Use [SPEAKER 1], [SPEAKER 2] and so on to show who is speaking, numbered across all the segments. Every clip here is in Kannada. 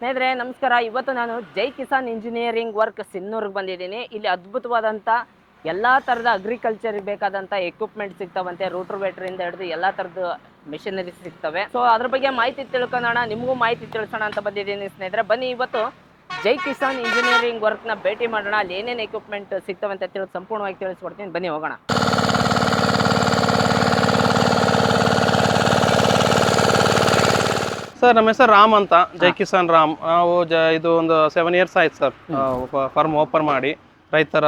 [SPEAKER 1] ಸ್ನೇಹಿತರೆ, ನಮಸ್ಕಾರ. ಇವತ್ತು ನಾನು ಜೈ ಕಿಸಾನ್ ಇಂಜಿನಿಯರಿಂಗ್ ವರ್ಕ್ ಸಿನ್ನೂರ್ಗೆ ಬಂದಿದ್ದೀನಿ. ಇಲ್ಲಿ ಅದ್ಭುತವಾದಂಥ ಎಲ್ಲ ಥರದ ಅಗ್ರಿಕಲ್ಚರ್ಗೆ ಬೇಕಾದಂಥ ಎಕ್ವಿಪ್ಮೆಂಟ್ ಸಿಗ್ತಾವಂತೆ ರೋಟ್ರೋವೇಟ್ರಿಂದ ಹಿಡಿದು ಎಲ್ಲ ಥರದ ಮೆಷಿನರಿ ಸಿಗ್ತವೆ. ಸೊ ಅದ್ರ ಬಗ್ಗೆ ಮಾಹಿತಿ ತಿಳ್ಕೊಳ್ಳೋಣ ನಿಮಗೂ ಮಾಹಿತಿ ತಿಳ್ಸೋಣ ಅಂತ ಬಂದಿದ್ದೀನಿ ಸ್ನೇಹಿತರೆ. ಬನ್ನಿ, ಇವತ್ತು ಜೈ ಕಿಸಾನ್ ಇಂಜಿನಿಯರಿಂಗ್ ವರ್ಕ್ನ ಭೇಟಿ ಮಾಡೋಣ. ಅಲ್ಲಿ ಏನೇನು ಎಕ್ವಿಪ್ಮೆಂಟ್ ಸಿಗ್ತವೆ ಅಂತ ಸಂಪೂರ್ಣವಾಗಿ ತಿಳಿಸ್ಕೊಡ್ತೀನಿ. ಬನ್ನಿ, ಹೋಗೋಣ.
[SPEAKER 2] ಸರ್ ನಮ್ಮ ಹೆಸರು ರಾಮ್ ಅಂತ. ಜೈ ಕಿಸಾನ್ ರಾಮ್. ನಾವು ಜ ಇದು ಒಂದು ಸೆವೆನ್ ಇಯರ್ಸ್ ಆಯ್ತು ಸರ್. ಫಾರ್ಮ್ ಓಪನ್ ಮಾಡಿ. ರೈತರ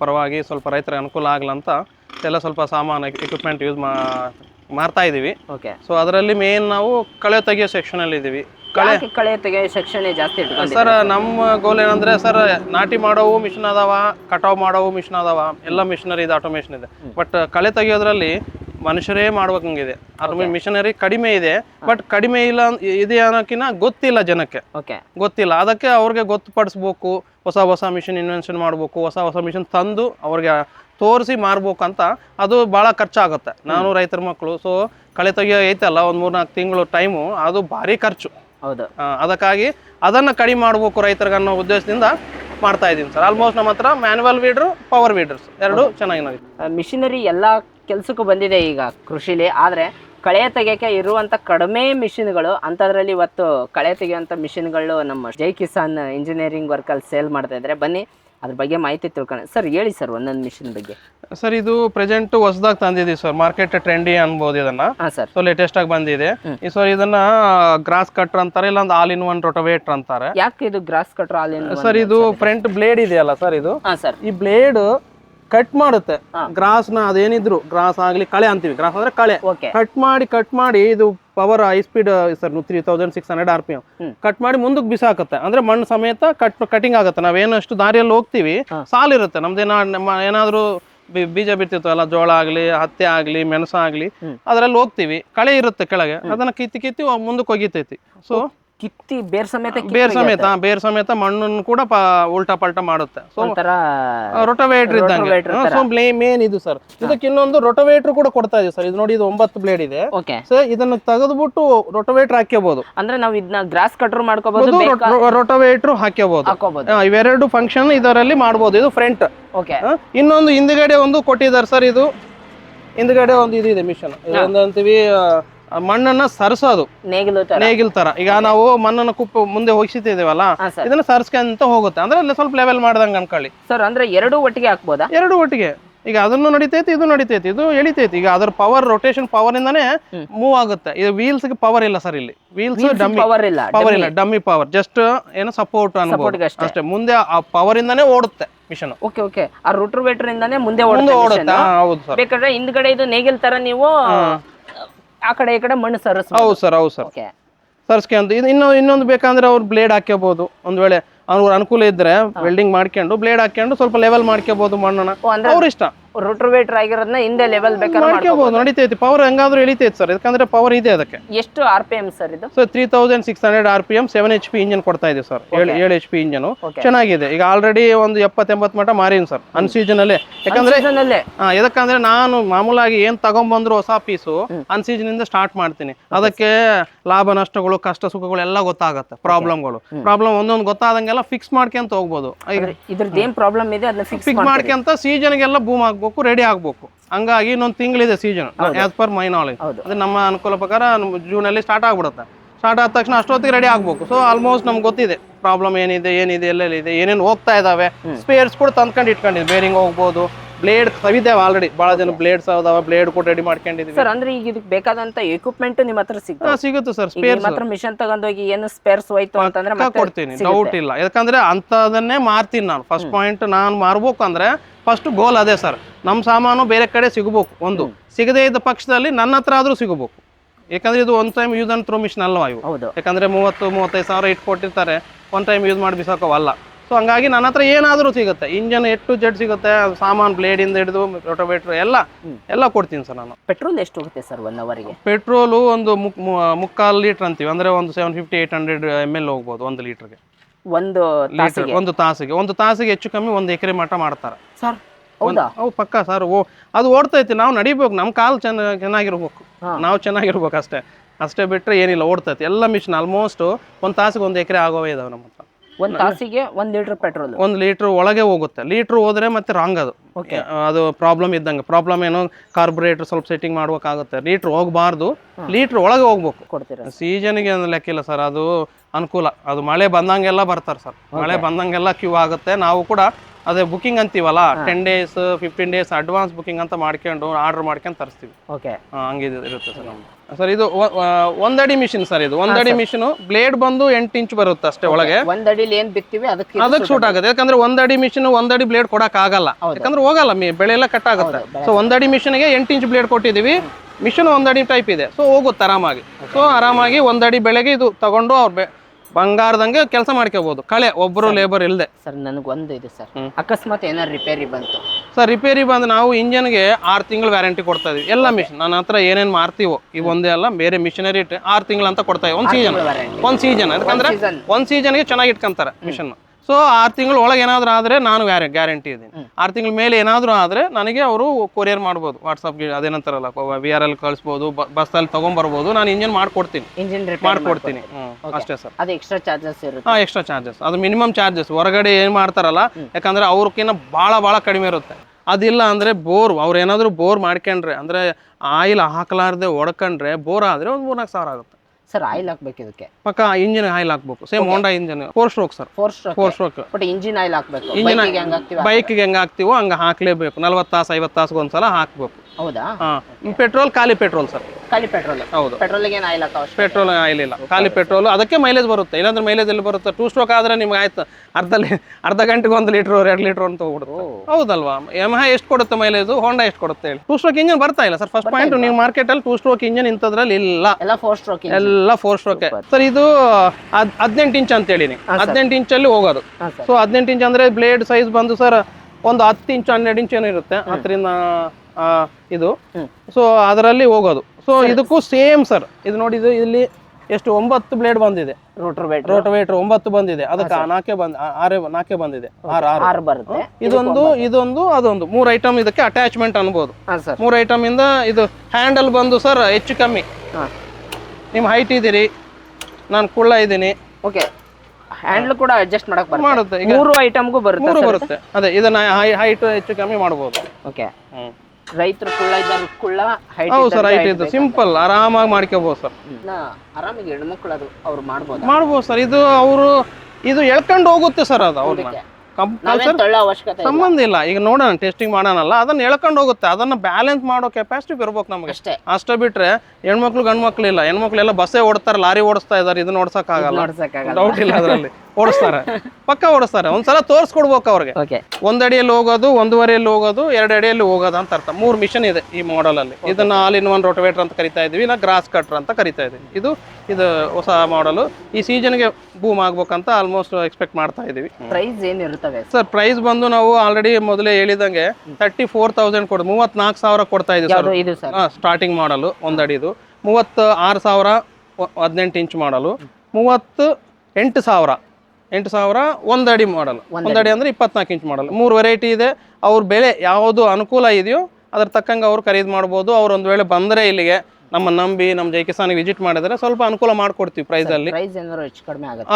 [SPEAKER 2] ಪರವಾಗಿ ಸ್ವಲ್ಪ ರೈತರ ಅನುಕೂಲ ಆಗ್ಲಂತ ಎಲ್ಲ ಸ್ವಲ್ಪ ಸಾಮಾನು ಎಕ್ವಿಪ್ಮೆಂಟ್ ಯೂಸ್ ಮಾ ಮಾರ್ತಾ ಇದ್ದೀವಿ
[SPEAKER 1] ಓಕೆ
[SPEAKER 2] ಸೊ ಅದರಲ್ಲಿ ಮೇನ್ ನಾವು ಕಳೆ ತೆಗೆಯೋ ಸೆಕ್ಷನ್ ಅಲ್ಲಿ ಇದ್ದೀವಿ ಕಳೆ
[SPEAKER 1] ಕಳೆ ತೆಗೆಯೋ ಸೆಕ್ಷನ್ ಜಾಸ್ತಿ?
[SPEAKER 2] ಸರ್ ನಮ್ಮ ಗೋಲ್ ಏನಂದ್ರೆ ಸರ್ ನಾಟಿ ಮಾಡೋವು ಮಿಷನ್ ಅದಾವ ಕಟಾವ್ ಮಾಡೋವು ಮಿಷನ್ ಅದಾವ. ಎಲ್ಲ ಮಿಷನರಿ ಇದೆ ಆಟೋಮೇಷನ್ ಇದೆ. ಬಟ್ ಕಳೆ ತೆಗಿಯೋದ್ರಲ್ಲಿ ಮನುಷ್ಯರೇ ಮಾಡ್ಬೇಕಂಗಿದೆ ಅದ್ರ ಮಿಷನರಿ ಕಡಿಮೆ ಇದೆ ಬಟ್ ಕಡಿಮೆ ಇಲ್ಲ ಇದೆ ಅನ್ನೋಕಿನ ಗೊತ್ತಿಲ್ಲ ಜನಕ್ಕೆ.
[SPEAKER 1] ಓಕೆ
[SPEAKER 2] ಗೊತ್ತಿಲ್ಲ. ಅದಕ್ಕೆ ಅವ್ರಿಗೆ ಗೊತ್ತುಪಡಿಸ್ಬೇಕು ಹೊಸ ಹೊಸ ಮಿಷನ್ ಇನ್ವೆನ್ಷನ್ ಮಾಡಬೇಕು ಹೊಸ ಹೊಸ ಮಿಷನ್ ತಂದು ಅವ್ರಿಗೆ ತೋರಿಸಿ ಮಾರ್ಬೇಕು ಅಂತ ಅದು ಭಾಳ ಖರ್ಚಾಗುತ್ತೆ. ನಾನು ರೈತರ ಮಕ್ಕಳು ಸೊ ಕಳೆ ತೆಗಿಯೋ ಐತಲ್ಲ ಒಂದು ಮೂರ್ನಾಲ್ಕು ತಿಂಗಳು ಟೈಮು ಅದು ಭಾರಿ ಖರ್ಚು.
[SPEAKER 1] ಹೌದು.
[SPEAKER 2] ಅದಕ್ಕಾಗಿ ಅದನ್ನು ಕಡಿಮೆ ಮಾಡಬೇಕು ರೈತರಿಗೆ ಅನ್ನೋ ಉದ್ದೇಶದಿಂದ ಮಾಡ್ತಾ ಇದ್ದೀನಿ ಸರ್. ಆಲ್ಮೋಸ್ಟ್ ನಮ್ಮ ಹತ್ರ ಮ್ಯಾನ್ಯುವಲ್ ವೀಡ್ರು ಪವರ್ ವೀಡರ್ಸ್ ಎರಡು ಚೆನ್ನಾಗಿ
[SPEAKER 1] ಮಿಷಿನರಿ ಎಲ್ಲ ಕೆಲಸಕ್ಕೂ ಬಂದಿದೆ ಈಗ ಕೃಷಿಲಿ. ಆದರೆ ಕಳೆ ತೆಗೆಯೋಕೆ ಇರುವಂಥ ಕಡಿಮೆ ಮಿಷಿನ್ಗಳು ಅಂಥದ್ರಲ್ಲಿ ಇವತ್ತು ಕಳೆ ತೆಗೆಯುವಂಥ ಮಿಷಿನ್ಗಳು ನಮ್ಮ ಜೈ ಕಿಸಾನ್ ಇಂಜಿನಿಯರಿಂಗ್ ವರ್ಕಲ್ಲಿ ಸೇಲ್ ಮಾಡ್ತಾ ಇದ್ದಾರೆ. ಬನ್ನಿ ಅದ್ರ ಬಗ್ಗೆ ಮಾಹಿತಿ ತಿಳ್ಕೊಳ್ಳೋಣ. ಸರ್ ಹೇಳಿ ಸರ್ ಒಂದೊಂದು ಮಿಷಿನ್ ಬಗ್ಗೆ.
[SPEAKER 2] ಸರ್ ಇದು ಪ್ರೆಸೆಂಟ್ ಹೊಸದಾಗಿ ತಂದಿದ್ದೀವಿ ಸರ್. ಮಾರ್ಕೆಟ್ ಟ್ರೆಂಡಿ ಅನ್ಬೋದು ಇದನ್ನ.
[SPEAKER 1] ಹಾಂ ಸರ್.
[SPEAKER 2] ಸೊ ಲೇಟೆಸ್ಟ್ ಆಗಿ ಬಂದಿದೆ. ಈ ಸರ್ ಇದನ್ನ ಗ್ರಾಸ್ ಕಟ್ರ್ ಅಂತಾರೆ ಇಲ್ಲ ಒಂದು ಆಲ್ ಇನ್ ಒನ್ ರೊಟೋವೇಟ್ರ್ ಅಂತಾರೆ.
[SPEAKER 1] ಯಾಕೆ ಇದು ಗ್ರಾಸ್ ಕಟ್ರ್ ಆಲಿನ
[SPEAKER 2] ಸರ್ ಇದು ಫ್ರಂಟ್ ಬ್ಲೇಡ್ ಇದೆಯಲ್ಲ ಸರ್ ಇದು?
[SPEAKER 1] ಹಾಂ ಸರ್.
[SPEAKER 2] ಈ ಬ್ಲೇಡ್ ಕಟ್ ಮಾಡುತ್ತೆ. ಗ್ರಾಸ್ನ ಅದೇನಿದ್ರು ಗ್ರಾಸ್ ಆಗ್ಲಿ ಕಳೆ ಅಂತೀವಿ. ಗ್ರಾಸ್ ಅಂದ್ರೆ ಕಳೆ. ಕಟ್ ಮಾಡಿ ಕಟ್ ಮಾಡಿ ಇದು power high speed sir three thousand six hundred R P cut ಮಾಡಿ ಮುಂದಕ್ಕೆ ಬಿಸಾಕತ್ತೆ. ಅಂದ್ರೆ ಮಣ್ಣು ಸಮೇತ ಕಟ್ ಕಟಿಂಗ್ ಆಗುತ್ತೆ. ನಾವೇನು ಅಷ್ಟು ದಾರಿಯಲ್ಲಿ ಹೋಗ್ತೀವಿ ಸಾಲಿರುತ್ತೆ. ನಮ್ದೇನ ಏನಾದ್ರು ಬೀಜ ಬಿತ್ತಿತ್ತು ಅಲ್ಲ ಜೋಳ ಆಗ್ಲಿ ಹತ್ತಿ ಆಗ್ಲಿ ಮೆಣಸ ಆಗ್ಲಿ ಅದ್ರಲ್ಲಿ ಹೋಗ್ತೀವಿ. ಕಳೆ ಇರುತ್ತೆ ಕೆಳಗೆ. ಅದನ್ನ ಕಿತ್ತಿ ಕಿತ್ತಿ ಮುಂದಕ್ಕೆ ಒಗಿತೈತಿ. ಸೊ
[SPEAKER 1] ಕಿತ್ತಿ ಬೇರ್ ಸಮೇತ
[SPEAKER 2] ಬೇರ್ ಸಮೇತ ಬೇರ್ ಸಮೇತ ಮಣ್ಣನ್ನು ಕೂಡ ಉಲ್ಟಾ ಪಲ್ಟಾ ಮಾಡುತ್ತೆ. ಸೊ ರೊಟೋವೇಟ್ರ್ ಇದ್ದಂಗೆ. ಸೊ ಮೇನ್ ಇದು ಸರ್ ಇದಕ್ಕೆ ಇನ್ನೊಂದು ರೊಟೋವೇಟ್ರ್ ಕೂಡ ಕೊಡ್ತಾ ಇದೆ ಸರ್ ಇದು ನೋಡಿ ಇದು ಒಂಬತ್ತು ಬ್ಲೇಡ್ ಇದೆ. ಸೊ ಇದನ್ನು ತೆಗೆದ್ಬಿಟ್ಟು ರೊಟೊವೇಟ್ರ್ ಹಾಕೋಬಹುದು
[SPEAKER 1] ಅಂದ್ರೆ ನಾವು ಇದನ್ನ ಗ್ರಾಸ್ ಕಟರ್ ಮಾಡ್ಕೋಬಹುದು
[SPEAKER 2] ಹಾಕ್ಯಬಹುದು ಹಾಕ್ಕೋಬಹುದು
[SPEAKER 1] ಹಾಕೋಬಹುದು
[SPEAKER 2] ಇವೆರಡು ಫಂಕ್ಷನ್ ಇದರಲ್ಲಿ ಮಾಡಬಹುದು ಇದು ಫ್ರಂಟ್ ಇನ್ನೊಂದು ಹಿಂದ್ಗಡೆ ಒಂದು ಕೊಟ್ಟಿದ್ದಾರೆ ಸರ್ ಇದು. ಹಿಂದ್ಗಡೆ ಒಂದು ಇದು ಇದೆ ಮಿಷನ್ ಇದೊಂದು ಅಂತೀವಿ ಮಣ್ಣನ್ನ ಸರಿಸೋದು.
[SPEAKER 1] ನೇಗಿಲು ತರ.
[SPEAKER 2] ಈಗ ನಾವು ಮಣ್ಣನ್ನ ಕುಪ್ಪು ಮುಂದೆ ಹೋಗಿಸಿದ್ದೇವಲ್ಲ ಇದನ್ನ ಸರಿಸ್ಕೊಂತ ಹೋಗುತ್ತೆ. ಅಂದ್ರೆ ಅಲ್ಲಿ ಸ್ವಲ್ಪ ಲೆವೆಲ್ ಮಾಡ್ದಂಗ್ ಅನ್ಕೊಳ್ಳಿ.
[SPEAKER 1] ಸರ್ ಅಂದ್ರೆ ಎರಡು ಒಟ್ಟಿಗೆ ಹಾಕ್ಬೋದಾ?
[SPEAKER 2] ಎರಡು ಒಟ್ಟಿಗೆ. ಈಗ ಅದನ್ನು ನಡಿತೈತಿ ಇದು ನಡಿತೈತಿ ಇದು ಎಳಿತೈತಿ. ಈಗ ಅದರ ಪವರ್ ರೊಟೇಷನ್ ಪವರ್ ಇಂದಾನೆ ಮೂವ್ ಆಗುತ್ತೆ. ಇದು ವೀಲ್ಸ್ಗೆ ಪವರ್ ಇಲ್ಲ ಸರ್ ಇಲ್ಲಿ. ವೀಲ್ಸ್ ಡಮ್ಮಿ
[SPEAKER 1] ಪವರ್ ಇಲ್ಲ
[SPEAKER 2] ಪವರ್ ಇಲ್ಲ ಡಮ್ಮಿ ಪವರ್ ಜಸ್ಟ್ ಏನೋ ಸಪೋರ್ಟ್ ಅನ್ಬೋದು
[SPEAKER 1] ಅಷ್ಟೇ.
[SPEAKER 2] ಮುಂದೆ ಆ ಪವರ್ ಇಂದಾನೆ ಓಡುತ್ತೆ ಮಿಷನ್
[SPEAKER 1] ಓಕೆ ಓಕೆ ಆ ರೋಟ್ರೋವೇಟರ್ ಇಂದಾನೆ ಮುಂದೆ ಓಡುತ್ತೆ ಬೇಕಾದ್ರೆ ಹಿಂದ್ಗಡೆ ಇದು ನೇಗಿಲ್ ತರ ನೀವು ಆ ಕಡೆ ಈ ಕಡೆ ಮಣ್ಣು ಸರಸ್
[SPEAKER 2] ಹೌದು ಸರ್ ಹೌದು ಸರ್.
[SPEAKER 1] ಓಕೆ
[SPEAKER 2] ಇದು ಇನ್ನೂ ಇನ್ನೊಂದು ಬೇಕಂದ್ರೆ ಅವ್ರು ಬ್ಲೇಡ್ ಹಾಕ್ಕೋಬಹುದು ಒಂದ್ ವೇಳೆ ಅವ್ರ ಅನುಕೂಲ ಇದ್ರೆ ವೆಲ್ಡಿಂಗ್ ಮಾಡ್ಕೊಂಡು ಬ್ಲೇಡ್ ಹಾಕೊಂಡು ಸ್ವಲ್ಪ ಲೆವೆಲ್ ಮಾಡ್ಕೋಬಹುದು ಮಣ್ಣನ್ನ. ಅವ್ರ ಇಷ್ಟ
[SPEAKER 1] ರೋಟ್ರೋವೇಟರ್ ಆಗಿರೋದನ್ನ ಹಿಂದೆ ಲೆವೆಲ್ ಬೇಕಾದ್ರೆ ಮಾಡ್ಕೊ-
[SPEAKER 2] ಮಾಡ್ಕೋಬಹುದು ನಡಿತೈತಿ ಪವರ್ ಹೆಂಗಾದ್ರೂ ಎಳಿತೈತಿ ಸರ್ ಯಾಕಂದ್ರೆ ಪವರ್ ಇದೆ ಅದಕ್ಕೆ.
[SPEAKER 1] ಎಷ್ಟು ಆರ್ ಪಿ ಎಂ ಸರ್ ಇದು?
[SPEAKER 2] Sir three thousand six hundred R P M seven H P engine ಕೊಡ್ತಾ ಇದೆ ಸರ್ ಏಳು ಏಳು ಎಚ್ ಪಿ ಇಂಜನ್ ಚೆನ್ನಾಗಿದೆ. ಈಗ ಆಲ್ರೆಡಿ ಒಂದು ಎಪ್ಪತ್ತೆಂಬತ್ತು ಮಟ್ಟ ಮಾರೀನಿ ಸರ್ ಅನ್ ಸೀಸನ್ ಅಲ್ಲೇ ಯಾಕಂದ್ರೆ ಯಾಕಂದ್ರೆ ನಾನು ಮಾಮೂಲಾಗಿ ಏನ್ ತಗೊಂಡ್ಬಂದ್ರು ಹೊಸ ಪೀಸು ಅನ್ ಸೀಸನ್ ಇಂದ ಸ್ಟಾರ್ಟ್ ಮಾಡ್ತೀನಿ. ಅದಕ್ಕೆ ಲಾಭ ನಷ್ಟಗಳು ಕಷ್ಟ ಸುಖಗಳು ಎಲ್ಲ ಗೊತ್ತಾಗತ್ತೆ ಪ್ರಾಬ್ಲಮ್ಗಳು ಪ್ರಾಬ್ಲಮ್ ಒಂದೊಂದು ಗೊತ್ತಾದಂಗೆಲ್ಲ ಫಿಕ್ಸ್ ಮಾಡ್ಕೊಂತ ಹೋಗ್ಬೋದು.
[SPEAKER 1] ಇದ್ರದ್ದು ಏನ್ ಪ್ರಾಬ್ಲಮ್ ಇದೆ ಅದನ್ನ ಫಿಕ್ಸ್
[SPEAKER 2] ಮಾಡ್ಕೊಂತ ಸೀಸನ್ಗೆಲ್ಲ ಬೂಮ್ ಆಗ್ಬೇಕು ರೆಡಿ ಆಗ್ಬೇಕು. ಹಂಗಾಗಿ ಇನ್ನೊಂದು ತಿಂಗಳಿದೆ season as per my knowledge. ಅದು ನಮ್ಮ ಅನುಕೂಲ ಪ್ರಕಾರ ಜೂನ್ ಅಲ್ಲಿ ಸ್ಟಾರ್ಟ್ ಆಗ್ಬಿಡುತ್ತೆ. ಸ್ಟಾರ್ಟ್ ಆದ ತಕ್ಷಣ ಅಷ್ಟೊತ್ತಿಗೆ ರೆಡಿ ಆಗ್ಬೇಕು. ಸೊ ಆಲ್ಮೋಸ್ಟ್ ನಮ್ಗೆ ಗೊತ್ತಿದೆ. ಪ್ರಾಬ್ಲಮ್ ಏನಿದೆ ಏನಿದೆ ಎಲ್ಲೆಲ್ಲಿದೆ ಏನೇನು ಹೋಗ್ತಾ ಇದಾವೆ. ಸ್ಪೇರ್ಸ್ ಕೂಡ ತಂದ್ಕೊಂಡು ಇಟ್ಕೊಂಡಿದ್ವಿ. ಬೇರಿಂಗ್ ಹೋಗ್ಬೋದು ಬ್ಲೇಡ್ ಸವಿದೇವೆ ಆಲ್ರೆಡಿ ಬಹಳ ಜನ ಬ್ಲೇಡ್ಸ್ ಅದಾವ ಬ್ಲೇಡ್ ಕೂಡ ರೆಡಿ ಮಾಡ್ಕೊಂಡಿದ್ವಿ.
[SPEAKER 1] ಸರ್ ಅಂದ್ರೆ ಈಗ ಇದಕ್ಕೆ ಬೇಕಾದಂತ ಎಕ್ವಿಪ್ಮೆಂಟ್ ನಿಮ್ಮ ಹತ್ರ ಸಿಗ್ತದೆ
[SPEAKER 2] ಸಿಗುತ್ತೆ ಸರ್
[SPEAKER 1] ಸ್ಪೇರ್ ಮಾತ್ರ ಮಿಷನ್ ತಗೊಂಡೋಗಿ ಏನು ಸ್ಪೇರ್ಸ್ ಹೋಯ್ತು ಅಂತಂದ್ರೆ ಮತ್ತೆ
[SPEAKER 2] ಕೊಡ್ತೀನಿ ಡೌಟ್ ಇಲ್ಲ. ಯಾಕಂದ್ರೆ ಅಂತದನ್ನೇ ಮಾರ್ತೀನಿ ನಾನು. ಫಸ್ಟ್ ಪಾಯಿಂಟ್ ನಾನು ಮಾರ್ಬೇಕು ಅಂದ್ರೆ ಫಸ್ಟ್ ಗೋಲ್ ಅದೇ ಸರ್ ನಮ್ಮ ಸಾಮಾನು ಬೇರೆ ಕಡೆ ಸಿಗಬೇಕು ಒಂದು. ಸಿಗದೇ ಇದ್ದ ಪಕ್ಷದಲ್ಲಿ ನನ್ನ ಹತ್ರ ಆದ್ರೂ ಸಿಗಬೇಕು. ಯಾಕಂದ್ರೆ ಇದು one time use and throw machine ಅಲ್ವಾ ಇವು? ಯಾಕಂದ್ರೆ ಮೂವತ್ತು ಮೂವತ್ತೈದು ಸಾವಿರ ಇಟ್ಕೊಟ್ಟಿರ್ತಾರೆ ಒನ್ ಟೈಮ್ ಯೂಸ್ ಮಾಡಿ ಬಿಸಾಕೋವಲ್ಲ. ಸೊ ಹಂಗಾಗಿ ನನ್ನ ಹತ್ರ ಏನಾದರೂ ಸಿಗುತ್ತೆ. ಇಂಜನ್ ಎಷ್ಟು ಜೆಡ್ ಸಿಗುತ್ತೆ. ಸಾಮಾನ್ ಬ್ಲೇಡಿಂದ ಹಿಡಿದು ರೋಟೋವೇಟ್ರ್ ಎಲ್ಲ ಎಲ್ಲ ಕೊಡ್ತೀನಿ ಸರ್ ನಾನು.
[SPEAKER 1] ಪೆಟ್ರೋಲ್ ಎಷ್ಟು ಹೋಗುತ್ತೆ ಸರ್ ಒನ್ ಅವರಿಗೆ
[SPEAKER 2] ಪೆಟ್ರೋಲು ಒಂದು ಮುಕ್ ಮುಕ್ಕಾಲು ಲೀಟ್ರ್ ಅಂತೀವಿ. ಅಂದ್ರೆ ಒಂದು seven fifty eight hundred M L ಹೋಗ್ಬೋದು ಒಂದು ಲೀಟ್ರ್ಗೆ
[SPEAKER 1] ಒಂದು
[SPEAKER 2] ಲೀಟರ್ ಒಂದು ತಾಸಿಗೆ. ಒಂದು ತಾಸಿಗೆ ಹೆಚ್ಚು ಕಮ್ಮಿ ಒಂದು ಎಕರೆ ಮಟ್ಟ ಮಾಡ್ತಾರೆ.
[SPEAKER 1] ಸರ್ ಹೌದಾ?
[SPEAKER 2] ಅವು ಪಕ್ಕ ಸರ್. ಓ ಅದು ಓಡ್ತೈತಿ ನಾವು ನಡಿಬೇಕು. ನಮ್ಮ ಕಾಲು ಚೆನ್ನ ಚೆನ್ನಾಗಿರ್ಬೇಕು. ನಾವು ಚೆನ್ನಾಗಿರ್ಬೇಕು ಅಷ್ಟೇ. ಅಷ್ಟೇ ಬಿಟ್ಟರೆ ಏನಿಲ್ಲ. ಓಡ್ತೈತಿ ಎಲ್ಲ ಮಿಷಿನ್ ಆಲ್ಮೋಸ್ಟ್ ಒಂದು ತಾಸಿಗೆ ಒಂದು ಎಕರೆ ಆಗೋವೇ ಇದಾವೆ ನಮ್ಮ ಹತ್ರ.
[SPEAKER 1] ಒಂದ್ ತಾಸಿಗೆ ಒಂದ್ ಲೀಟರ್ ಪೆಟ್ರೋಲ್
[SPEAKER 2] ಒಂದು ಲೀಟರ್ ಒಳಗೆ ಹೋಗುತ್ತೆ ಲೀಟ್ರ್ ಹೋದ್ರೆ ಮತ್ತೆ ರಾಂಗ್ ಅದು. ಅದು ಪ್ರಾಬ್ಲಮ್ ಇದ್ದಂಗೆ. ಪ್ರಾಬ್ಲಮ್ ಏನೋ ಕಾರ್ಬೊರೇಟರ್ ಸ್ವಲ್ಪ ಸೆಟ್ಟಿಂಗ್ ಮಾಡಬೇಕಾಗುತ್ತೆ. ಲೀಟ್ರ್ ಹೋಗಬಾರ್ದು. ಲೀಟ್ರ್ ಒಳಗೆ ಹೋಗ್ಬೇಕು.
[SPEAKER 1] ಕೊಡ್ತೀರಾ
[SPEAKER 2] ಸೀಸನ್ಗೆ ಒಂದು ಲೆಕ್ಕಿಲ್ಲ ಸರ್. ಅದು ಅನುಕೂಲ. ಅದು ಮಳೆ ಬಂದಂಗೆಲ್ಲ ಬರ್ತಾರೆ ಸರ್. ಮಳೆ ಬಂದಂಗೆಲ್ಲ ಕ್ಯೂ ಆಗುತ್ತೆ. ನಾವು ಕೂಡ ಅದೇ ಬುಕಿಂಗ್ ಅಂತೀವಲ್ಲ ten days fifteen days advance booking ಅಂತ ಮಾಡ್ಕೊಂಡು ಆರ್ಡರ್ ಮಾಡ್ಕೊಂಡು ತರಿಸ್ತೀವಿ.
[SPEAKER 1] ಓಕೆ
[SPEAKER 2] ಹಂಗಿದೆ ಇರುತ್ತೆ ಸರ್ ನಮ್ದು. ಸರ್ ಇದು ಒಂದಡಿ ಮಿಷಿನ್ ಸರ್ ಇದು. ಒಂದಡಿ ಮಿಷಿನ್ ಬ್ಲೇಡ್ ಬಂದು ಎಂಟು ಇಂಚ್ ಬರುತ್ತೆ ಅಷ್ಟೇ ಒಳಗೆ.
[SPEAKER 1] ಒಂದಡಿ ಏನ್ ಬಿತ್ತೀವಿ ಅದಕ್ಕೆ
[SPEAKER 2] ಅದಕ್ಕೆ ಸೂಟ್ ಆಗುತ್ತೆ ಯಾಕಂದ್ರೆ ಒಂದಡಿ ಮಿಷಿನ್ ಒಂದಡಿ ಬ್ಲೇಡ್ ಕೊಡಕ್ ಆಗಲ್ಲ ಯಾಕಂದ್ರೆ ಹೋಗಲ್ಲ ಮೀ ಬೆಳೆ ಎಲ್ಲ ಕಟ್ ಆಗುತ್ತೆ ಸೊ ಒಂದಡಿ ಮಿಷನ್ಗೆ ಎಂಟು ಇಂಚ್ ಬ್ಲೇಡ್ ಕೊಟ್ಟಿದ್ದೀವಿ ಮಿಷನ್ ಒಂದಡಿ ಟೈಪ್ ಇದೆ. ಸೊ ಹೋಗುತ್ತೆ ಆರಾಮಾಗಿ. ಸೊ ಆರಾಮಾಗಿ ಒಂದಡಿ ಬೆಳೆಗೆ ಇದು ತಗೊಂಡು ಅವ್ರ ಬೆ ಬಂಗಾರದಂಗೆ ಕೆಲಸ ಮಾಡ್ಕೋಬಹುದು ಕಳೆ ಒಬ್ಬರು ಲೇಬರ್ ಇಲ್ಲದೆ
[SPEAKER 1] ಸರ್ ನನಗೆ ಒಂದು ಇದೆ ಸರ್. ಅಕಸ್ಮಾತ್ ಏನಾರು ರಿಪೇರಿ ಬಂತು.
[SPEAKER 2] ಸರ್ ರಿಪೇರಿ ಬಂದು ನಾವು ಇಂಜನ್ಗೆ ಆರು ತಿಂಗಳು ವ್ಯಾರಂಟಿ ಕೊಡ್ತಾ ಇದೀವಿ ಎಲ್ಲ ಮಿಷನ್ ನನ್ನ ಹತ್ರ ಏನೇನು ಮಾರ್ತೀವೋ ಈ ಒಂದೇ ಅಲ್ಲ ಬೇರೆ ಮಿಷನರಿ ಆರು ತಿಂಗಳು ಅಂತ ಕೊಡ್ತಾ ಇದೀವಿ ಒಂದು ಸೀಸನ್ ಒಂದು ಸೀಸನ್ ಯಾಕಂದ್ರೆ
[SPEAKER 1] ಸೀಸನ್
[SPEAKER 2] ಒಂದು ಸೀಸನ್ಗೆ ಚೆನ್ನಾಗಿ ಇಟ್ಕೊಂತಾರೆ ಮಿಷನ್ ಸೊ ಆರು ತಿಂಗಳ ಒಳಗೆ ಏನಾದರೂ ಆದರೆ ನಾನು ವ್ಯಾರ ಗ್ಯಾರಂಟಿ ಇದ್ದೀನಿ. ಆರು ತಿಂಗಳ ಮೇಲೆ ಏನಾದರೂ ಆದರೆ ನನಗೆ ಅವರು ಕೊರಿಯರ್ ಮಾಡ್ಬೋದು. ವಾಟ್ಸಪ್ಗೆ ಅದೇನಂತಾರಲ್ಲ ವಿ ಆರ್ ಎಲ್ ಕಳಿಸ್ಬೋದು ಬಸ್ಸಲ್ಲಿ ತೊಗೊಂಬರ್ಬೋದು ನಾನು ಇಂಜಿನ್ ಮಾಡ್ಕೊಡ್ತೀನಿ.
[SPEAKER 1] ಇಂಜಿನ್
[SPEAKER 2] ಮಾಡ್ಕೊಡ್ತೀನಿ. ಅಷ್ಟೇ ಸರ್.
[SPEAKER 1] ಅದು ಎಕ್ಸ್ಟ್ರಾ ಚಾರ್ಜಸ್ ಇರುತ್ತೆ.
[SPEAKER 2] ಹಾಂ ಎಕ್ಸ್ಟ್ರಾ ಚಾರ್ಜಸ್ ಅದು ಮಿನಿಮಮ್ ಚಾರ್ಜಸ್ ಹೊರಗಡೆ ಏನು ಮಾಡ್ತಾರಲ್ಲ ಯಾಕಂದ್ರೆ ಅವ್ರಕ್ಕಿನ್ನ ಭಾಳ ಭಾಳ ಕಡಿಮೆ ಇರುತ್ತೆ. ಅದಿಲ್ಲ ಅಂದರೆ ಬೋರ್ ಅವ್ರು ಏನಾದರೂ ಬೋರ್ ಮಾಡ್ಕೊಂಡ್ರೆ ಅಂದರೆ ಆಯಿಲ್ ಹಾಕಲಾರ್ದೆ ಒಡ್ಕೊಂಡ್ರೆ ಬೋರ್ ಆದರೆ ಒಂದು ಮೂರ್ನಾಲ್ಕು ಸಾವಿರ ಆಗುತ್ತೆ.
[SPEAKER 1] ಸರ್ ಆಯಿಲ್ ಹಾಕ್ಬೇಕು ಇದಕ್ಕೆ.
[SPEAKER 2] ಪಕ್ಕ ಇಂಜಿನ್ ಆಯಿಲ್ ಹಾಕ್ಬೇಕು. Same Honda engine. Four stroke sir
[SPEAKER 1] four stroke
[SPEAKER 2] four stroke
[SPEAKER 1] but engine oil ಹಾಕ್ಬೇಕು.
[SPEAKER 2] ಬೈಕ್
[SPEAKER 1] ಬೈಕಿಗೆ ಹೆಂಗ್ ಬೈಕ್
[SPEAKER 2] ಬೈಕ್ಗೆ ಹೆಂಗೆ ಹಾಕ್ತೀವೋ ಹಂಗೆ ಹಾಕ್ಲೇಬೇಕು. ನಲ್ವತ್ತು ತಾಸು ಐವತ್ತು ತಾಸಿಗೆ ಒಂದ್ಸಲ ಹಾಕ್ಬೇಕು.
[SPEAKER 1] ಹೌದಾ?
[SPEAKER 2] ಹಾಂ ಪೆಟ್ರೋಲ್ ಖಾಲಿ ಪೆಟ್ರೋಲ್ ಸರ್.
[SPEAKER 1] ಖಾಲಿ ಪೆಟ್ರೋಲ್.
[SPEAKER 2] ಹೌದು.
[SPEAKER 1] ಪೆಟ್ರೋಲ್ಗೆ ಏನು ಆಯಿಲ್ ಹಾಕೋ
[SPEAKER 2] ಪೆಟ್ರೋಲ್ ಆಯಿಲ್ ಇಲ್ಲ ಖಾಲಿ ಪೆಟ್ರೋಲ್ ಅದಕ್ಕೆ ಮೈಲೇಜ್ ಬರುತ್ತೆ. ಇಲ್ಲಾಂದ್ರೆ ಮೈಲೇಜ್ ಎಲ್ಲಿ ಬರುತ್ತೆ? ಟೂ ಸ್ಟ್ರೋಕ್ ಆದ್ರೆ ನಿಮ್ಗೆ ಆಯ್ತು. ಅರ್ಧ ಅರ್ಧ ಗಂಟೆಗೆ ಒಂದು ಲೀಟ್ರ್ ಎರಡು ಲೀಟ್ರ್ ಅಂತ ಹೋಗ್ಬಿಡುತ್ತೆ. ಹೌದಲ್ವಾ? ಎಂ ಎಷ್ಟು ಕೊಡುತ್ತೆ ಮೈಲೇಜ್ ಹೋಂಡಾ ಎಷ್ಟು ಕೊಡುತ್ತೆ ಹೇಳಿ. ಟೂ ಸ್ಟ್ರೋಕ್ ಇಂಜನ್ ಬರ್ತಾ ಇಲ್ಲ ಸರ್. ಫಸ್ಟ್ ಪಾಯಿಂಟ್ ನೀವು ಮಾರ್ಕೆಟಲ್ಲಿ ಟೂ ಸ್ಟ್ರೋಕ್ ಇಂಜನ್ ಇಂಥದ್ರಲ್ಲಿ ಇಲ್ಲ.
[SPEAKER 1] ಎಲ್ಲ ಫೋರ್ ಸ್ಟ್ರೋಕ್
[SPEAKER 2] ಎಲ್ಲ ಫೋರ್ ಸ್ಟ್ರೋಕೆ ಸರ್ ಇದು ಹದ್- ಹದಿನೆಂಟು ಇಂಚ್ ಅಂತ ಹೇಳಿನಿ. ಹದಿನೆಂಟು ಇಂಚಲ್ಲಿ ಹೋಗೋದು.
[SPEAKER 1] ಹಾಂ
[SPEAKER 2] ಸೊ ಹದಿನೆಂಟು ಇಂಚ್ ಅಂದ್ರೆ ಬ್ಲೇಡ್ ಸೈಜ್ ಬಂದು ಸರ್ ಒಂದು ಹತ್ತು ಇಂಚು ಹನ್ನೆರಡು ಇಂಚ್ ಏನೋ ಇರುತ್ತೆ. ಆ, ಇದು. ಸೊ ಅದರಲ್ಲಿ ಹೋಗೋದು. ಸೊ ಇದಕ್ಕೂ ಸೇಮ್ ಸರ್ ಇದು ನೋಡಿ ಇದು ಇಲ್ಲಿ ಎಷ್ಟು ಒಂಬತ್ತು ಬ್ಲೇಡ್ ಬಂದಿದೆ.
[SPEAKER 1] ರೋಟರ್ ವೇಟ್
[SPEAKER 2] ರೋಟೋವೇಟ್ರ್ ಒಂಬತ್ತು ಬಂದಿದೆ. ಅದಕ್ಕೆ ನಾಲ್ಕೆ ಬಂದ್ ಆರೇ ನಾಲ್ಕೆ ಬಂದಿದೆ. ಇದೊಂದು ಇದೊಂದು ಅದೊಂದು. ಮೂರು ಐಟಮ್ ಇದಕ್ಕೆ ಅಟ್ಯಾಚ್ಮೆಂಟ್ ಅನ್ಬೋದು. ಮೂರ್ ಐಟಮ್ ಇಂದ ಇದು ಹ್ಯಾಂಡಲ್ ಬಂದು ಸರ್ ಹೆಚ್ಚು ಕಮ್ಮಿ.
[SPEAKER 1] ನಿಮ್
[SPEAKER 2] ನಿಮ್ಮ ಹೈಟ್ ಇದ್ದೀರಿ. ನಾನು ಕುಳ್ಳ ಇದ್ದೀನಿ.
[SPEAKER 1] ಓಕೆ ಹ್ಯಾಂಡಲ್ ಕೂಡ ಅಡ್ಜಸ್ಟ್ ಮಾಡಕ್
[SPEAKER 2] ಮಾಡುತ್ತೆ.
[SPEAKER 1] ಮೂರು ಐಟಮ್ಗೂ ಬರುತ್ತೆ
[SPEAKER 2] ಮೂರು ಬರುತ್ತೆ. ಅದೇ ಇದನ್ನ ಹೈಟ್ ಹೆಚ್ಚು ಕಮ್ಮಿ ಮಾಡಬಹುದು
[SPEAKER 1] ಓಕೆ ರೈತರು ಕುಳ್ಳ ಇದ್ದಾರೆ ಕುಳ್ಳ ಹೈಟ್
[SPEAKER 2] ಹೌದು ಸರ್ ಹೈಟ್ ಇದು ಸಿಂಪಲ್ ಆರಾಮಾಗಿ ಮಾಡ್ಕೋಬಹುದು ಸರ್
[SPEAKER 1] ಆರಾಮಿಗೆ ಹೆಣ್ಮಕ್ಳು ಅದು ಅವ್ರು ಮಾಡ್ಬೋದು?
[SPEAKER 2] ಮಾಡ್ಬೋದು ಸರ್ ಇದು ಅವರು ಇದು ಎಳ್ಕೊಂಡು ಹೋಗುತ್ತೆ ಸರ್ ಅದು ಅವ್ರನ್ನ
[SPEAKER 1] ಅದಕ್ಕೆ.
[SPEAKER 2] ಕಂಪಲ್ಸರಿ
[SPEAKER 1] ಅವಶ್ಯಕತೆ
[SPEAKER 2] ಸಂಬಂಧ ಇಲ್ಲ. ಈಗ ನೋಡೋಣ ಟೆಸ್ಟಿಂಗ್ ಮಾಡೋಣಲ್ಲ ಅದನ್ನ ಎಳ್ಕೊಂಡು ಹೋಗುತ್ತೆ. ಅದನ್ನ ಬ್ಯಾಲೆನ್ಸ್ ಮಾಡೋ ಕೆಪಾಸಿಟಿ ಇರ್ಬೇಕು ನಮಗೆ.
[SPEAKER 1] ಅಷ್ಟೇ.
[SPEAKER 2] ಅಷ್ಟೇ ಬಿಟ್ರೆ ಹೆಣ್ಮಕ್ಳು ಗಂಡ್ಮಕ್ಳು ಇಲ್ಲ. ಹೆಣ್ಮಕ್ಳು ಎಲ್ಲ ಬಸ್ಸೇ ಓಡ್ತಾರೆ ಲಾರಿ ಓಡಿಸ್ತಾ ಇದಾರೆ ಇದನ್ನ ಓಡಿಸಕ್ಕಾಗಲ್ಲ ಡೌಟ್ ಇಲ್ಲ ಅದರಲ್ಲಿ. ಓಡಿಸ್ತಾರೆ. ಪಕ್ಕ ಓಡಿಸ್ತಾರೆ. ಒಂದ್ಸಲ ತೋರಿಸ್ಕೊಡ್ಬೇಕು ಅವ್ರಿಗೆ.
[SPEAKER 1] ಓಕೆ
[SPEAKER 2] ಒಂದ್ ಅಡಿಯಲ್ಲಿ ಹೋಗೋದು ಒಂದೂವರೆಯಲ್ಲಿ ಹೋಗೋದು ಎರಡು ಅಡಿಯಲ್ಲಿ ಹೋಗೋದು ಅಂತ ಅರ್ಥ. ಮೂರು ಮಿಷನ್ ಇದೆ ಈ ಮಾಡಲ್ ಅಲ್ಲಿ. ಇದನ್ನ ಆಲ್ ಇನ್ ಒನ್ ರೋಟೋವೇಟರ್ ಅಂತ ಕರಿತಾ ಇದೀವಿ ಇಲ್ಲ ಗ್ರಾಸ್ ಕಟ್ರ್ ಅಂತ ಕರಿತಾ ಇದೀವಿ ಇದು ಇದು ಹೊಸ ಮಾಡಲು ಈ ಸೀಸನ್ಗೆ ಬೂಮ್ ಆಗ್ಬೇಕಂತ ಆಲ್ಮೋಸ್ಟ್ ಎಕ್ಸ್ಪೆಕ್ಟ್ ಮಾಡ್ತಾ ಇದೀವಿ
[SPEAKER 1] ಪ್ರೈಸ್ ಏನಿರುತ್ತವೆ
[SPEAKER 2] ಸರ್ ಪ್ರೈಸ್ ಬಂದು ನಾವು ಆಲ್ರೆಡಿ ಮೊದಲೇ ಹೇಳಿದಂಗೆ ತರ್ಟಿ ಫೋರ್ ತೌಸಂಡ್ ಕೊಡ್ ಮೂವತ್ನಾಲ್ಕು ಸಾವಿರ ಕೊಡ್ತಾ ಇದೀವಿ ಸರ್ ಸ್ಟಾರ್ಟಿಂಗ್ ಮಾಡಲು ಒಂದಡಿದು. ಮೂವತ್ತು ಆರು ಸಾವಿರ ಹದಿನೆಂಟು ಇಂಚ್ ಮಾಡಲು ಮೂವತ್ತು ಎಂಟು ಸಾವಿರ. ಎಂಟು ಸಾವಿರ ಒಂದಡಿ ಮಾಡಲ್. ಒಂದಡಿ. ಅಂದ್ರೆ ಇಪ್ಪತ್ನಾಲ್ಕು ಇಂಚ್ ಮಾಡಲ್. ಮೂರು ವೆರೈಟಿ ಇದೆ. ಅವ್ರ ಬೆಲೆ ಯಾವುದು ಅನುಕೂಲ ಇದೆಯೋ ಅದ್ರ ತಕ್ಕಂಗೆ ಅವ್ರು ಖರೀದಿ ಮಾಡ್ಬೋದು. ಅವ್ರು ಒಂದು ವೇಳೆ ಬಂದರೆ ಇಲ್ಲಿಗೆ ನಮ್ಮ ನಂಬಿ ನಮ್ಮ ಜೈ ಕಿಸಾನಿಗೆ ವಿಸಿಟ್ ಮಾಡಿದ್ರೆ ಸ್ವಲ್ಪ ಅನುಕೂಲ ಮಾಡ್ಕೊಡ್ತೀವಿ ಪ್ರೈಸಲ್ಲಿ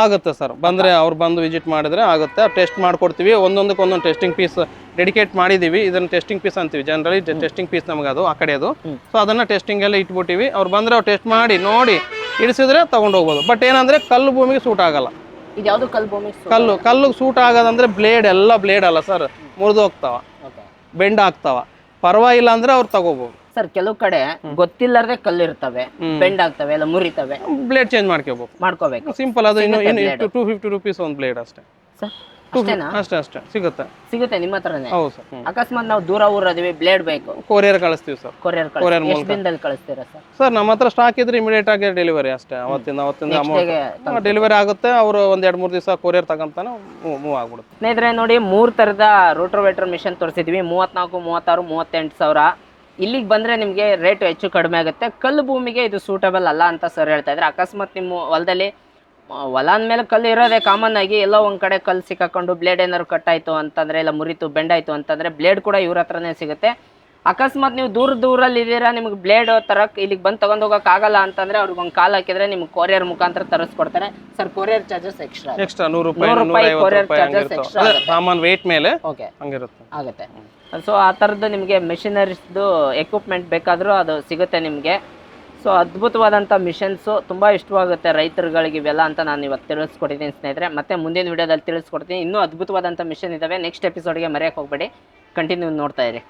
[SPEAKER 1] ಆಗುತ್ತೆ.
[SPEAKER 2] ಸರ್. ಬಂದರೆ ಅವ್ರು ಬಂದು ವಿಸಿಟ್ ಮಾಡಿದ್ರೆ ಆಗುತ್ತೆ. ಟೆಸ್ಟ್ ಮಾಡ್ಕೊಡ್ತೀವಿ. ಒಂದೊಂದಕ್ಕೆ ಒಂದೊಂದು ಟೆಸ್ಟಿಂಗ್ ಪೀಸ್ ಡೆಡಿಕೇಟ್ ಮಾಡಿದ್ದೀವಿ ಇದನ್ನು ಟೆಸ್ಟಿಂಗ್ ಪೀಸ್ ಅಂತೀವಿ. ಜನರಲಿ ಟೆಸ್ಟಿಂಗ್ ಪೀಸ್ ನಮಗೆ ಅದು ಆ ಕಡೆ ಅದು. ಸೊ ಅದನ್ನು ಟೆಸ್ಟಿಂಗ್ ಎಲ್ಲ ಇಟ್ಬಿಟ್ಟಿವಿ. ಅವ್ರು ಬಂದರೆ ಅವ್ರು ಟೆಸ್ಟ್ ಮಾಡಿ ನೋಡಿ ಇಡಿಸಿದ್ರೆ ತೊಗೊಂಡು ಹೋಗ್ಬೋದು ಬಟ್ ಏನಂದರೆ ಕಲ್ಲು ಭೂಮಿಗೆ ಸೂಟ್ ಆಗಲ್ಲ.
[SPEAKER 1] ಇದು ಕಲ್ಲು ಕಲ್ ಭೂಮಿ
[SPEAKER 2] ಕಲ್ಲು ಕಲ್ಲು ಸೂಟ್ ಆಗೋದಂದ್ರೆ ಬ್ಲೇಡ್ ಎಲ್ಲ ಬ್ಲೇಡ್ ಅಲ್ಲ ಸರ್ ಮುರಿದು ಹೋಗ್ತಾವ. ಬೆಂಡ್ ಆಗ್ತಾವ. ಪರವಾಗಿಲ್ಲ ಅಂದ್ರೆ ಅವ್ರು ತಗೋಬಹುದು
[SPEAKER 1] ಸರ್ ಕೆಲವು ಕಡೆ ಗೊತ್ತಿಲ್ಲದೆ ಕಲ್ಲು ಇರ್ತವೆ ಬೆಂಡ್ ಆಗ್ತವೆ ಎಲ್ಲ ಮುರಿತವೆ.
[SPEAKER 2] ಬ್ಲೇಡ್ ಚೇಂಜ್ ಮಾಡ್ಕೋಬೇಕು
[SPEAKER 1] ಮಾಡ್ಕೋಬೇಕು.
[SPEAKER 2] ಸಿಂಪಲ್ ಅದು ಇನ್ನು ಟೂ ಫಿಫ್ಟಿ ರುಪೀಸ್ ಒಂದು ಬ್ಲೇಡ್ ಅಷ್ಟೇ.
[SPEAKER 1] ಸರ್
[SPEAKER 2] ಅಷ್ಟೇ ಅಷ್ಟೇ. ಸಿಗುತ್ತೆ.
[SPEAKER 1] ಸಿಗುತ್ತೆ ನಿಮ್ಮ ಹತ್ರನೇ?
[SPEAKER 2] ಹೌದು ಸರ್.
[SPEAKER 1] ಅಕಸ್ಮಾತ್ ನಾವು ದೂರ ಊರದಿವಿ ಬ್ಲೇಡ್ ಬೇಕು.
[SPEAKER 2] ಕೊರಿಯರ್ ಕಳಿಸ್ತೀವಿ ಸರ್.
[SPEAKER 1] ಕೊರಿಯರ್ ಕೊರಿಯರ್ ಎಷ್ಟು ದಿನದಲ್ಲಿ ಕಳಿಸ್ತೀರಾ ಸರ್?
[SPEAKER 2] ಸರ್ ನಮ್ಮ ಹತ್ರ ಸ್ಟಾಕ್ ಇದ್ರೆ ಇಮಿಡಿಯೇಟ್ ಆಗಿ ಡೆಲಿವರಿ ಅಷ್ಟೇ. ಅವತ್ತಿಂದ ಅವತ್ತಿಂದ ಅಮೌಂಟ್ ಡೆಲಿವರಿ ಆಗುತ್ತೆ. ಅವರು ಒಂದ್ ಎರಡು ಮೂರು ದಿವಸ ಕೊರಿಯರ್ ತಗೊಂತಾನೆ ಮೂವ್ ಆಗ್ಬಿಡುತ್ತೆ.
[SPEAKER 1] ಸ್ನೇಹಿತರೆ ನೋಡಿ ಮೂರು ಥರದ ರೋಟ್ರೋವೇಟರ್ ಮಿಷನ್ ತೋರಿಸಿದ್ವಿ. ಮೂವತ್ನಾಲ್ಕು ಮೂವತ್ತಾರು ಮೂವತ್ತೆಂಟು ಸಾವಿರ. ಇಲ್ಲಿಗೆ ಬಂದ್ರೆ ನಿಮಗೆ ರೇಟ್ ಹೆಚ್ಚು ಕಡಿಮೆ ಆಗುತ್ತೆ. ಕಲ್ಲು ಭೂಮಿಗೆ ಇದು ಸೂಟಬಲ್ ಅಲ್ಲ ಅಂತ ಸರ್ ಹೇಳ್ತಾ ಇದ್ರೆ ಅಕಸ್ಮಾತ್ ನಿಮ್ಮ ಹೊಲದಲ್ಲಿ ಹೊಲ ಅಂದಮೇಲೆ ಕಲ್ಲು ಇರೋದೇ ಕಾಮನ್ ಆಗಿ ಎಲ್ಲೋ ಒಂದು ಕಡೆ ಕಲ್ಲು ಸಿಕ್ಕಾಕೊಂಡು ಬ್ಲೇಡ್ ಏನಾದ್ರು ಕಟ್ ಆಯಿತು ಅಂತಂದರೆ ಇಲ್ಲ ಮುರಿತು ಬೆಂಡ್ ಆಯಿತು ಅಂತಂದರೆ ಬ್ಲೇಡ್ ಕೂಡ ಇವ್ರ ಹತ್ರನೇ ಸಿಗುತ್ತೆ. ಅಕಸ್ಮಾತ್ ನೀವು ದೂರ ದೂರಲ್ಲಿ ಇದ್ದೀರಾ ನಿಮ್ಗೆ ಬ್ಲೇಡ್ ತರಕ್ಕೆ ಇಲ್ಲಿಗೆ ಬಂದು ತೊಗೊಂಡು ಹೋಗೋಕ್ಕಾಗಲ್ಲ ಆಗಲ್ಲ ಅಂತಂದ್ರೆ ಅವ್ರಿಗೆ ಒಂದು ಕಾಲ್ ಹಾಕಿದ್ರೆ ನಿಮ್ಗೆ ಕೊರಿಯರ್ ಮುಖಾಂತರ ತರಿಸ್ಕೊಡ್ತಾರೆ. Sir courier charges extra
[SPEAKER 2] extra ನೂರು ರೂಪಾಯಿ
[SPEAKER 1] ನೂರು
[SPEAKER 2] ಚಾರ್ಜಸ್
[SPEAKER 1] ಆಗುತ್ತೆ.
[SPEAKER 2] ಸಾಮಾನ್ ವೇಟ್ ಮೇಲೆ
[SPEAKER 1] ಓಕೆ
[SPEAKER 2] ಹಂಗಿರುತ್ತೆ.
[SPEAKER 1] ಆಗುತ್ತೆ. ಸೊ ಆ ಥರದ್ದು ನಿಮಗೆ ಮೆಷಿನರಿಸ್ದು ಎಕ್ವಿಪ್ಮೆಂಟ್ ಬೇಕಾದರೂ ಅದು ಸಿಗುತ್ತೆ ನಿಮಗೆ. ಸೊ ಅದ್ಭುತವಾದಂಥ ಮಿಷನ್ಸು ತುಂಬ ಇಷ್ಟವಾಗುತ್ತೆ ರೈತರುಗಳಿಗೆ ಇವೆಲ್ಲ ಅಂತ ನಾನು ಇವತ್ತು ತಿಳಿಸ್ಕೊಟ್ಟಿದ್ದೀನಿ ಸ್ನೇಹಿತರೆ. ಮತ್ತೆ ಮುಂದಿನ ವಿಡಿಯೋದಲ್ಲಿ ತಿಳಿಸ್ಕೊಡ್ತೀನಿ. ಇನ್ನೂ ಅದ್ಭುತವಾದಂಥ ಮಿಷನ್ ಇದ್ದಾವೆ ನೆಕ್ಸ್ಟ್ ಎಪಿಸೋಡ್ಗೆ ಮರೆಯೋಕೆ ಹೋಗಬೇಡಿ. ಕಂಟಿನ್ಯೂ ನೋಡ್ತಾ ಇರಿ.